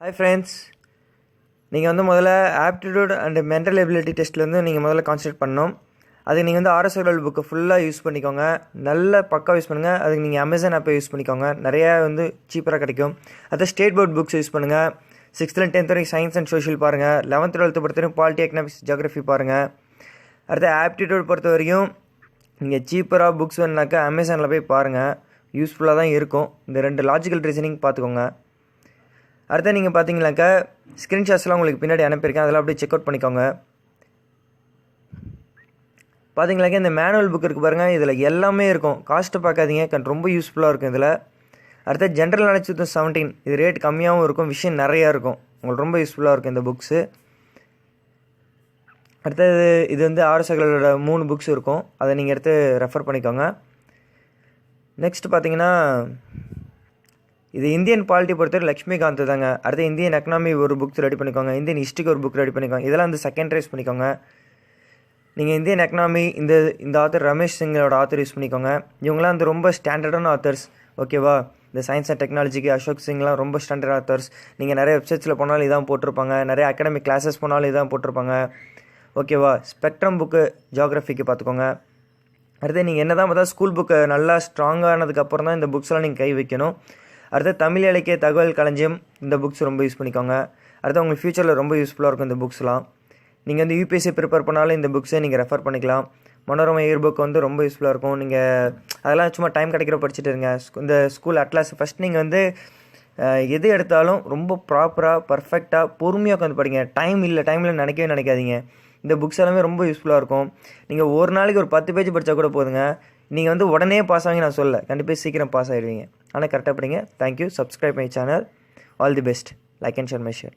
Hi friends நீங்கள் வந்து முதல்ல ஆப்டிடியூட் அண்ட் மென்டல் எபிலிட்டி டெஸ்ட்டில் வந்து நீங்கள் முதல்ல கான்சன்ட்ரேட் பண்ணணும். அதுக்கு நீங்கள் வந்து ஆர்எஸ்எல் புக்கை ஃபுல்லாக யூஸ் பண்ணிக்கோங்க. நல்ல பக்கா யூஸ் பண்ணுங்கள் அதுக்கு நீங்கள் அமேசான் ஆப்பை யூஸ் பண்ணிக்கோங்க. நிறையா வந்து சீப்பராக கிடைக்கும். அதை ஸ்டேட் போர்ட் புக்ஸ் யூஸ் பண்ணுங்கள் சிக்ஸ்த்தில் டென்த் வரைக்கும் சயின்ஸ் அண்ட் சோஷியல் பாருங்கள் லெவன்த் டுவெல்த்து பொறுத்த வரைக்கும் பாலிட்டி எக்கனாமிக்ஸ் ஜியாகிரஃபி பாருங்கள் அடுத்து ஆப்டிடியூட் பொறுத்த வரைக்கும் நீங்கள் சீப்பராக புக்ஸ் வேணுனாக்கா அமேசானில் போய் பாருங்கள் யூஸ்ஃபுல்லாக தான் இருக்கும். இந்த ரெண்டு லாஜிக்கல் ரீசனிங் பார்த்துக்கோங்க அடுத்து நீங்கள் பார்த்தீங்கன்னாக்கா ஸ்க்ரீன்ஷாட்ஸ்லாம் உங்களுக்கு பின்னாடி அனுப்பியிருக்கேன். அதெல்லாம் அப்படியே செக் அவுட் பண்ணிக்கோங்க. பார்த்தீங்களாக்கா இந்த மேனுவல் புக் இருக்குது பாருங்கள் இதில் எல்லாமே இருக்கும். காஸ்ட்டு பார்க்காதீங்க. கண் ரொம்ப யூஸ்ஃபுல்லாக இருக்கும் இதில். அடுத்து ஜென்ரல் நாலேஜ் டூ செவன்டீன் இது ரேட் கம்மியாகவும் இருக்கும். விஷயம் நிறையா இருக்கும். உங்களுக்கு ரொம்ப யூஸ்ஃபுல்லாக இருக்கும் இந்த புக்ஸு அடுத்தது இது வந்து ஆர்எஸ்எகளோட மூணு புக்ஸ் இருக்கும். அதை நீங்கள் எடுத்து ரெஃபர் பண்ணிக்கோங்க. நெக்ஸ்ட் பார்த்தீங்கன்னா இது இந்தியன் பாலிட்டி பொறுத்தவரை லக்ஷ்மிகாந்த் தாங்க. அடுத்து இந்தியன் எக்கனாமி ஒரு புக் ரெடி பண்ணிக்கோங்க. இந்தியன் ஹிஸ்ட்ரிக்கு ஒரு புக் ரெடி பண்ணிக்கோங்க. இதெல்லாம் வந்து செகண்ட் ரைஸ் பண்ணிக்கோங்க. நீங்கள் இந்தியன் எக்கனாமி இந்த இந்த ஆத்தர் ரமேஷ் சிங்கோட ஆத்தர் யூஸ் பண்ணிக்கோங்க. இவங்களாம் வந்து ரொம்ப ஸ்டாண்டர்டான ஆத்தர்ஸ் ஓகேவா இந்த சயின்ஸ் அண்ட் டெக்னாலஜிக்கு அசோக் சிங்லாம் ரொம்ப ஸ்டாண்டர்ட் ஆத்தர்ஸ் நீங்கள் நிறைய வெப்சைட்ஸில் போனாலும் இதான் போட்டிருப்பாங்க. நிறைய அகாடமிக் கிளாஸஸ் போனாலும் இதான் போட்டிருப்பாங்க. ஓகேவா ஸ்பெக்ட்ரம் புக்கு ஜியாகிரஃபிக்கு பார்த்துக்கோங்க. அடுத்து நீங்கள் என்ன தான் பார்த்தா ஸ்கூல் புக்கு நல்லா ஸ்ட்ராங்கானதுக்கப்புறம் தான் இந்த புக்ஸ்லாம் நீங்கள் கை வைக்கணும். அடுத்து தமிழ் இலக்கிய தகவல் களஞ்சியம் இந்த புக்ஸ் ரொம்ப யூஸ் பண்ணிக்கோங்க. அடுத்து உங்களுக்கு ஃப்யூச்சரில் ரொம்ப யூஸ்ஃபுல்லாக இருக்கும் இந்த புக்ஸ்லாம் நீங்கள் வந்து யூபிஎஸ்சி ப்ரிப்பேர் பண்ணாலும் இந்த புக்ஸை நீங்கள் ரெஃபர் பண்ணிக்கலாம். மனோரமா இயர் புக் வந்து ரொம்ப யூஸ்ஃபுல்லாக இருக்கும். நீங்கள் அதெல்லாம் சும்மா டைம் கிடைக்கிற படிச்சுட்டு இருங்க. இந்த ஸ்கூல் அட்லாஸ் ஃபஸ்ட் நீங்கள் வந்து எது எடுத்தாலும் ரொம்ப ப்ராப்பராக பர்ஃபெக்டாக பொறுமையாக உட்காந்து படிங்க. டைம் இல்லை டைமில் நினைக்கவே நினைக்காதீங்க. இந்த புக்ஸ் எல்லாமே ரொம்ப யூஸ்ஃபுல்லாக இருக்கும். நீங்கள் ஒரு நாளைக்கு ஒரு பத்து பேஜ் படித்தா கூட போதுங்க. நீங்கள் வந்து உடனே பாஸ் ஆகி நான் சொல்ல கண்டிப்பாக சீக்கிரம் பாஸ் ஆகிடுவீங்க ஆனால் கரெக்டாக படிங்க. Thank you subscribe my channel all the best like and share my share